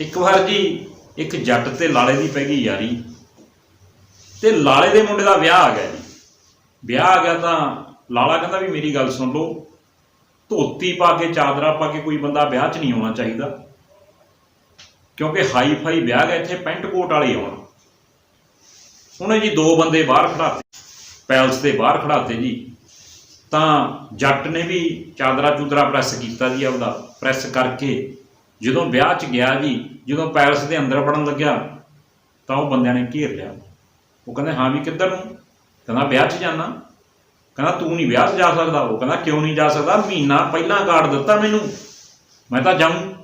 ਇੱਕ ਵਾਰ ਜੀ, ਇੱਕ ਜੱਟ ਤੇ ਲਾਲੇ ਦੀ ਪੈ ਗਈ ਯਾਰੀ। ਤੇ ਲਾਲੇ ਦੇ ਮੁੰਡੇ ਦਾ ਵਿਆਹ ਆ ਗਿਆ ਜੀ। ਵਿਆਹ ਆ ਗਿਆ ਤਾਂ ਲਾਲਾ ਕਹਿੰਦਾ ਵੀ ਮੇਰੀ ਗੱਲ ਸੁਣ ਲਓ। ਧੋਤੀ ਪਾ ਕੇ, ਚਾਦਰਾ ਪਾ ਕੇ ਕੋਈ ਬੰਦਾ ਵਿਆਹ 'ਚ ਨਹੀਂ ਆਉਣਾ ਚਾਹੀਦਾ। ਕਿਉਂਕਿ ਹਾਈ ਫਾਈ ਵਿਆਹ ਹੈ ਇੱਥੇ ਪੈਂਟ ਕੋਟ ਵਾਲੇ ਆਉਣ। ਉਹਨੇ ਜੀ ਦੋ ਬੰਦੇ ਬਾਹਰ ਖੜਾਤੇ ਪੈਲਸ ਦੇ ਬਾਹਰ ਖੜਾਤੇ ਜੀ। ਤਾਂ ਜੱਟ ਨੇ ਵੀ ਚਾਦਰਾ ਚੂਦਰਾ ਪ੍ਰੈਸ ਕੀਤਾ ਜੀ ਆਪਦਾ, ਪ੍ਰੈਸ ਕਰਕੇ ਜਦੋਂ ਵਿਆਹ 'ਚ ਗਿਆ ਜੀ, ਜਦੋਂ ਪੈਲਸ ਦੇ ਅੰਦਰ ਵੜਨ ਲੱਗਿਆ, ਤਾਂ ਉਹ ਬੰਦਿਆਂ ਨੇ ਘੇਰ ਲਿਆ। ਉਹ ਕਹਿੰਦੇ, ਹਾਂ ਵੀ ਕਿੱਧਰ ਨੂੰ? ਕਹਿੰਦਾ, ਵਿਆਹ 'ਚ ਜਾਣਾ ਕਹਿੰਦਾ, ਤੂੰ ਨਹੀਂ ਵਿਆਹ 'ਚ ਜਾ ਸਕਦਾ। ਉਹ ਕਹਿੰਦਾ, ਕਿਉਂ ਨਹੀਂ ਜਾ ਸਕਦਾ? ਮਹੀਨਾ ਪਹਿਲਾਂ ਕਾਰਡ ਦਿੱਤਾ ਮੈਨੂੰ। ਮੈਂ ਤਾਂ ਜਾਊਂ।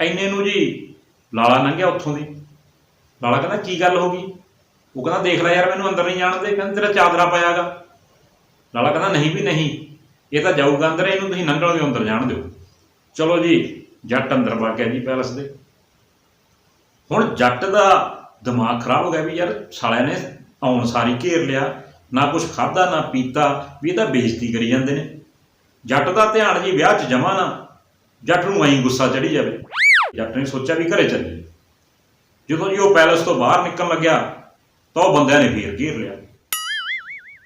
ਐਨੇ ਨੂੰ ਜੀ ਲਾਲਾ ਲੰਘਿਆ ਉੱਥੋਂ ਦੀ। ਲਾਲਾ ਕਹਿੰਦਾ, ਕੀ ਗੱਲ ਹੋ ਗਈ? ਉਹ ਕਹਿੰਦਾ, ਦੇਖ ਲੈ ਯਾਰ, ਮੈਨੂੰ ਅੰਦਰ ਨਹੀਂ ਜਾਣ ਦੇ। ਕਹਿੰਦਾ, ਤੇਰਾ ਚਾਦਰਾ ਪਾਇਆਗਾ ਲਾਲਾ ਕਹਿੰਦਾ, ਨਹੀਂ ਵੀ ਨਹੀਂ। ਇਹ ਤਾਂ ਜਾਊਗਾ ਅੰਦਰ। ਇਹਨੂੰ ਤੁਸੀਂ ਨੰਗਲ ਦੇ ਅੰਦਰ ਜਾਣ ਦਿਓ। ਚਲੋ ਜੀ ਜੱਟ ਅੰਦਰ ਵਗ ਗਿਆ ਜੀ ਪੈਲਸ ਦੇ। ਹੁਣ ਜੱਟ ਦਾ ਦਿਮਾਗ ਖਰਾਬ ਹੋ ਗਿਆ ਵੀ ਯਾਰ ਸਾਲਿਆਂ ਨੇ ਆਉਣ ਸਾਰੀ ਘੇਰ ਲਿਆ, ਨਾ ਕੁਝ ਖਾਦਾ ਨਾ ਪੀਤਾ, ਵੀ ਇਹਦਾ ਤਾਂ ਬੇਇੱਜ਼ਤੀ ਕਰੀ ਜਾਂਦੇ ਨੇ। ਜੱਟ ਦਾ ਧਿਆਨ ਜੀ ਵਿਆਹ 'ਚ ਜਮਾ ਨਾ, ਜੱਟ ਨੂੰ ਐਂ ਗੁੱਸਾ ਚੜੀ ਜਾਵੇ। ਜੱਟ ਨੇ ਸੋਚਿਆ ਵੀ ਘਰੇ ਚੱਲੀਏ। ਜਦੋਂ ਜੀ ਉਹ ਪੈਲਸ ਤੋਂ ਬਾਹਰ ਨਿਕਲਣ ਲੱਗਿਆ, ਤਾਂ ਉਹ ਬੰਦਿਆਂ ਨੇ ਫੇਰ ਘੇਰ ਲਿਆ।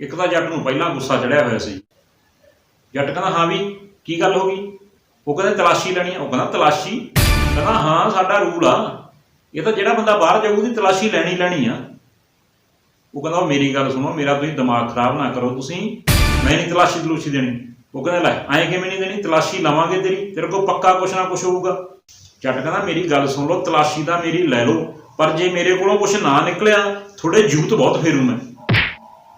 ਇੱਕ ਤਾਂ ਜੱਟ ਨੂੰ ਪਹਿਲਾਂ ਗੁੱਸਾ ਚੜਿਆ ਹੋਇਆ ਸੀ। ਜੱਟ ਕਹਿੰਦਾ, ਹਾਂ ਵੀ, ਕੀ ਗੱਲ ਹੋ ਗਈ? ਉਹ ਕਹਿੰਦੇ ਤਲਾਸ਼ੀ ਲੈਣੀ ਆ। ਉਹ ਕਹਿੰਦਾ ਤਲਾਸ਼ੀ? ਕਹਿੰਦਾ ਹਾਂ, ਸਾਡਾ ਰੂਲ ਆ। ਇਹ ਤਾਂ ਜਿਹੜਾ ਬੰਦਾ ਬਾਹਰ ਜਾਊ, ਉਹਦੀ ਤਲਾਸ਼ੀ ਲੈਣੀ ਲੈਣੀ ਆ। ਉਹ ਕਹਿੰਦਾ ਮੇਰੀ ਗੱਲ ਸੁਣੋ, ਮੇਰਾ ਤੁਸੀਂ ਦਿਮਾਗ ਖਰਾਬ ਨਾ ਕਰੋ ਤੁਸੀਂ। ਮੈਂ ਨਹੀਂ ਤਲਾਸ਼ੀ ਤਲੂਸ਼ੀ ਦੇਣੀ। ਉਹ ਕਹਿੰਦਾ, ਲੈ, ਐਂ ਕਿਵੇਂ ਨਹੀਂ ਦੇਣੀ? ਤਲਾਸ਼ੀ ਲਵਾਂਗੇ ਤੇਰੀ। ਤੇਰੇ ਕੋਲ ਪੱਕਾ ਕੁਛ ਨਾ ਕੁਛ ਹੋਊਗਾ। ਜੱਟ ਕਹਿੰਦਾ, ਮੇਰੀ ਗੱਲ ਸੁਣ ਲਓ, ਤਲਾਸ਼ੀ ਦਾ ਮੇਰੀ ਲੈ ਲਓ। ਪਰ ਜੇ ਮੇਰੇ ਕੋਲੋਂ ਕੁਛ ਨਾ ਨਿਕਲਿਆ ਥੋੜੇ ਜੂਤ ਬਹੁਤ ਫੇਰੂ ਮੈਂ।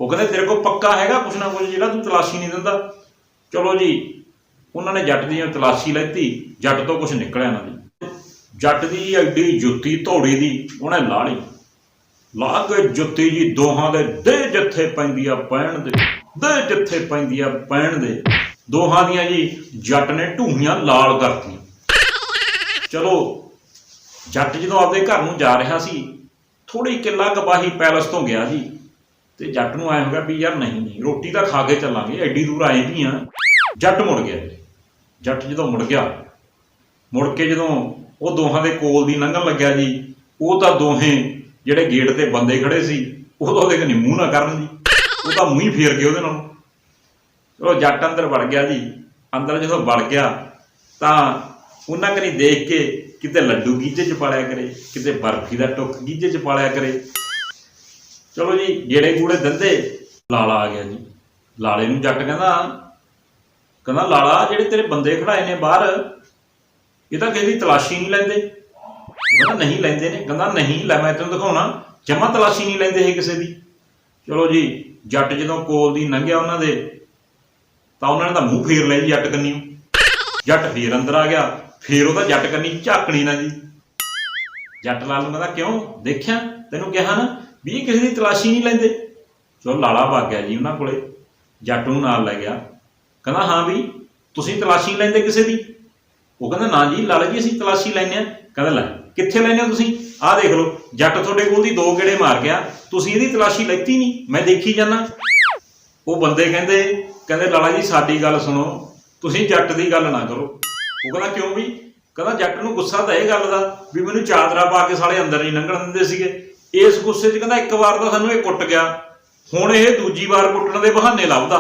ਉਹ ਕਹਿੰਦੇ, ਤੇਰੇ ਕੋਲ ਪੱਕਾ ਹੈਗਾ ਕੁਛ ਨਾ ਕੁਛ ਜਿਹੜਾ ਤੂੰ ਤਲਾਸ਼ੀ ਨਹੀਂ ਦਿੰਦਾ? ਚਲੋ ਜੀ ਉਹਨਾਂ ਨੇ ਜੱਟ ਦੀ ਤਲਾਸ਼ੀ ਲੈਤੀ, ਜੱਟ ਤੋਂ ਕੁਛ ਨਿਕਲਿਆ ਨਾ ਦੀ ਜੱਟ ਦੀ ਐਡੀ ਜੁੱਤੀ ਧੌੜੀ ਦੀ ਉਹਨੇ ਲਾ ਲਈ। ਲਾ ਕੇ ਜੁੱਤੀ ਜੀ ਦੋਹਾਂ ਦੇ ਦੇ ਜੱਥੇ ਪੈਂਦੀ ਆ ਪੈਣ ਦੇ ਦੇ ਜੱਥੇ ਪੈਂਦੀ ਆ ਪੈਣ ਦੇ। ਦੋਹਾਂ ਦੀਆਂ ਜੀ ਜੱਟ ਨੇ ਢੂਹੀਆਂ ਲਾਲ ਕਰਤੀਆਂ। ਚਲੋ, ਜੱਟ ਜਦੋਂ ਆਪਦੇ ਘਰ ਨੂੰ ਜਾ ਰਿਹਾ ਸੀ ਥੋੜੀ ਕਿੱਲਾ ਕਬਾਹੀ ਪੈਲਸ ਤੋਂ ਗਿਆ ਜੀ। ਤੇ ਜੱਟ ਨੂੰ ਆਇਆ ਹੋਗਾ ਵੀ ਯਾਰ ਨਹੀਂ ਨਹੀਂ, ਰੋਟੀ ਤਾਂ ਖਾ ਕੇ ਚੱਲਾਂਗੇ, ਐਡੀ ਦੂਰ ਆਏ ਵੀ ਆ। ਜੱਟ ਮੁੜ ਗਿਆ ਜੀ। ਜੱਟ ਜਦੋਂ ਮੁੜ ਗਿਆ, ਮੁੜ ਕੇ ਜਦੋਂ ਉਹ ਦੋਹਾਂ ਦੇ ਕੋਲ ਦੀ ਲੰਘਣ ਲੱਗਿਆ ਜੀ, ਉਹ ਤਾਂ ਦੋਹੇ ਜਿਹੜੇ ਗੇਟ ਤੇ ਬੰਦੇ ਖੜੇ ਸੀ, ਉਹ ਤਾਂ ਉਹਦੇ ਕਨੀ ਮੂੰਹ ਨਾ ਕਰਨ ਜੀ। ਉਹ ਤਾਂ ਮੂੰਹ ਹੀ ਫੇਰ ਗਏ ਉਹਦੇ ਨਾਲ। ਚਲੋ ਜੱਟ ਅੰਦਰ ਵੜ ਗਿਆ ਜੀ, ਅੰਦਰ ਜਦੋਂ ਵੜ ਗਿਆ, ਤਾਂ ਉਹਨਾਂ ਕਨੀ ਦੇਖ ਕੇ ਕਿਤੇ ਲੱਡੂ ਗੀਜੇ ਚ ਪਾਲਿਆ ਕਰੇ, ਕਿਤੇ ਬਰਫੀ ਦਾ ਟੁੱਕ ਗੀਜੇ ਚ ਪਾਲਿਆ ਕਰੇ। ਚਲੋ ਜੀ ਗੇੜੇ ਗੂੜੇ ਦਿੰਦੇ, ਲਾਲਾ ਆ ਗਿਆ ਜੀ। ਲਾਲੇ ਨੂੰ ਜੱਟ ਕਹਿੰਦਾ ਕਹਿੰਦਾ, ਲਾਲਾ, ਜਿਹੜੇ ਤੇਰੇ ਬੰਦੇ ਖੜਾਏ ਨੇ ਬਾਹਰ, ਇਹ ਤਾਂ ਕਿਸੇ ਦੀ ਤਲਾਸ਼ੀ ਨਹੀਂ ਲੈਂਦੇ। ਕਹਿੰਦਾ, ਨਹੀਂ ਲੈਂਦੇ ਨੇ। ਕਹਿੰਦਾ, ਨਹੀਂ, ਲੈ ਮੈਂ ਤੈਨੂੰ ਦਿਖਾਉਣਾ। ਜਮਾ ਤਲਾਸ਼ੀ ਨਹੀਂ ਲੈਂਦੇ ਇਹ ਕਿਸੇ ਦੀ। ਚਲੋ ਜੀ, ਜੱਟ ਜਦੋਂ ਕੋਲ ਦੀ ਲੰਘਿਆ ਉਹਨਾਂ ਦੇ, ਤਾਂ ਉਹਨਾਂ ਨੇ ਤਾਂ ਮੂੰਹ ਫੇਰ ਲਿਆ ਜੀ ਜੱਟ ਕੰਨੀ ਜੱਟ ਫੇਰ ਅੰਦਰ ਆ ਗਿਆ। ਫੇਰ ਉਹਦਾ ਜੱਟ ਕੰਨੀ ਝਾਕਣੀ ਨਾ ਜੀ। ਜੱਟ ਲਾਲ ਨੂੰ ਕਹਿੰਦਾ, ਕਿਉਂ? ਦੇਖਿਆ? ਤੈਨੂੰ ਕਿਹਾ ਨਾ ਵੀ ਇਹ ਕਿਸੇ ਦੀ ਤਲਾਸ਼ੀ ਨਹੀਂ ਲੈਂਦੇ। ਚਲੋ, ਲਾਲਾ ਭੱਗ ਗਿਆ ਜੀ ਉਹਨਾਂ ਕੋਲੇ। ਜੱਟ ਨੂੰ ਨਾਲ ਲੈ ਗਿਆ। ਕਹਿੰਦਾ, ਹਾਂ ਵੀ, ਤੁਸੀਂ ਤਲਾਸ਼ੀ ਲੈਂਦੇ ਕਿਸੇ ਦੀ? ਉਹ ਕਹਿੰਦਾ, ਨਾ ਜੀ, ਲਾਲਾ ਜੀ, ਅਸੀਂ ਤਲਾਸ਼ੀ ਲੈਂਦੇ ਆ ਕਹਿੰਦਾ, ਲੈ, ਕਿੱਥੇ ਲੈਂਦੇ ਹੋ ਤੁਸੀਂ? ਆਹ ਦੇਖ ਲਓ, ਜੱਟ ਤੁਹਾਡੇ ਕੋਲ ਦੀ ਦੋ ਗੇੜੇ ਮਾਰ ਗਿਆ। ਤੁਸੀਂ ਇਹਦੀ ਤਲਾਸ਼ੀ ਲੈਤੀ ਨਹੀਂ, ਮੈਂ ਦੇਖੀ ਜਾਣਾ ਉਹ ਬੰਦੇ ਕਹਿੰਦੇ ਕਹਿੰਦੇ, ਲਾਲਾ ਜੀ, ਸਾਡੀ ਗੱਲ ਸੁਣੋ, ਤੁਸੀਂ ਜੱਟ ਦੀ ਗੱਲ ਨਾ ਕਰੋ। ਉਹ ਕਹਿੰਦਾ, ਕਿਉਂ ਵੀ? ਕਹਿੰਦਾ, ਜੱਟ ਨੂੰ ਗੁੱਸਾ ਤਾਂ ਇਹ ਗੱਲ ਦਾ ਵੀ ਮੈਨੂੰ ਚਾਦਰਾ ਪਾ ਕੇ ਸਾਲੇ ਅੰਦਰ ਨਹੀਂ ਲੰਘਣ ਦਿੰਦੇ ਸੀਗੇ। ਇਸ ਗੁੱਸੇ 'ਚ ਕਹਿੰਦਾ, ਇੱਕ ਵਾਰ ਤਾਂ ਸਾਨੂੰ ਇਹ ਕੁੱਟ ਗਿਆ। ਹੁਣ ਇਹ ਦੂਜੀ ਵਾਰ ਕੁੱਟਣ ਦੇ ਬਹਾਨੇ ਲੱਭਦਾ।